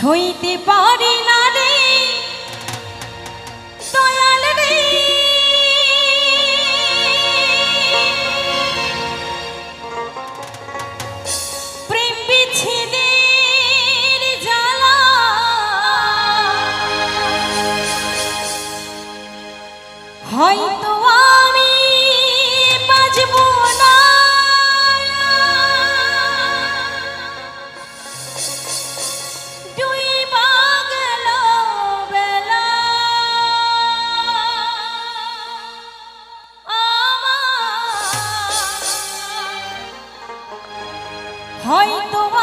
সইতে পারি না রে। দয়াল রে। প্রেম হয়তো হয়তো